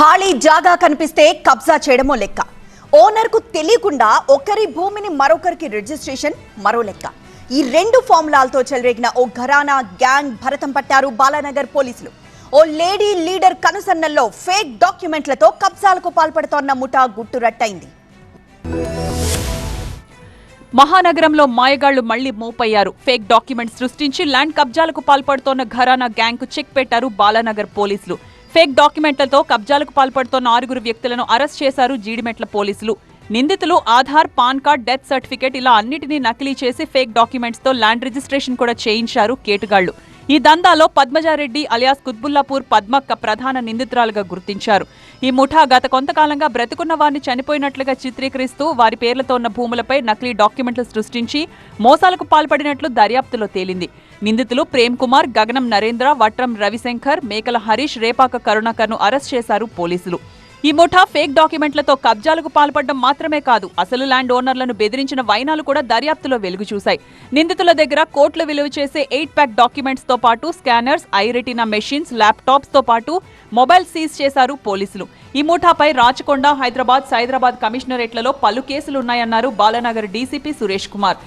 ఖాళీ జాగా కనిపిస్తే కబ్జా చేయడమో లెక్క. ఓనర్కు తెలియకుండా ఒకరి భూమిని మరొకరికి రిజిస్ట్రేషన్ మరో లెక్క. ఈ రెండు ఫార్ములాలతో చెలరేగిన ఓ ఘరానా గ్యాంగ్ భరతం పట్టారు బాలానగర్ పోలీసులు. ఓ లేడీ లీడర్ కనుసన్నల్లో ఫేక్ డాక్యుమెంట్లతో కబ్జాలకు పాల్పడుతోన్న ముఠా గుట్టురట్టయింది మహానగరంలో మాయగాళ్ళు మళ్ళీ మోపయ్యారు. ఫేక్ డాక్యుమెంట్స్ సృష్టించి ల్యాండ్ కబ్జాలకు పాల్పడుతోన్న ఘరానా గ్యాంగ్కు చెక్ పెట్టారు బాలానగర్ పోలీసులు. ఫేక్ డాక్యుమెంట్లతో కబ్జాలకు పాల్పడుతోన్న ఆరుగురు వ్యక్తులను అరెస్ట్ చేశారు జీడిమెట్ల పోలీసులు. నిందితులు Aadhaar pan card death certificate ఇలా అన్నిటినీ నకిలీ చేసి ఫేక్ డాక్యుమెంట్స్తో ల్యాండ్ రిజిస్ట్రేషన్ కూడా చేయించారు కేటుగాళ్ళు ఈ దందాలో పద్మజారెడ్డి అలియాస్ కుత్బుల్లాపూర్ పద్మక్క ప్రధాన నిందితురాలుగా గుర్తించారు. ఈ ముఠా గత కొంతకాలంగా బ్రతికున్న వారిని చనిపోయినట్లుగా చిత్రీకరిస్తూ వారి పేర్లతో ఉన్న భూములపై నకిలీ డాక్యుమెంట్లు సృష్టించి మోసాలకు పాల్పడినట్లు దర్యాప్తులో తేలింది. నిందితులు ప్రేమ్ కుమార్ గగనం నరేంద్ర వట్రం రవిశంకర్ మేకల హరీష్ రేపాక కరుణాకర్ను అరెస్ట్ చేశారు పోలీసులు. ఈ ముఠా ఫేక్ డాక్యుమెంట్లతో కబ్జాలకు పాల్పడడం మాత్రమే కాదు అసలు ల్యాండ్ ఓనర్లను బెదిరించిన వైనాలు కూడా దర్యాప్తులో వెలుగు చూశాయి. నిందితుల దగ్గర కోట్లు విలువ చేసే ఎయిట్ ప్యాక్ డాక్యుమెంట్స్తో పాటు స్కానర్స్ ఐరెటినా మెషిన్స్ ల్యాప్టాప్స్తో పాటు మొబైల్ సీజ్ చేశారు పోలీసులు. ఈ ముఠాపై రాచకొండ హైదరాబాద్ సైదరాబాద్ కమిషనరేట్లలో పలు కేసులున్నాయన్నారు బాలనగర్ డీసీపీ సురేష్ కుమార్.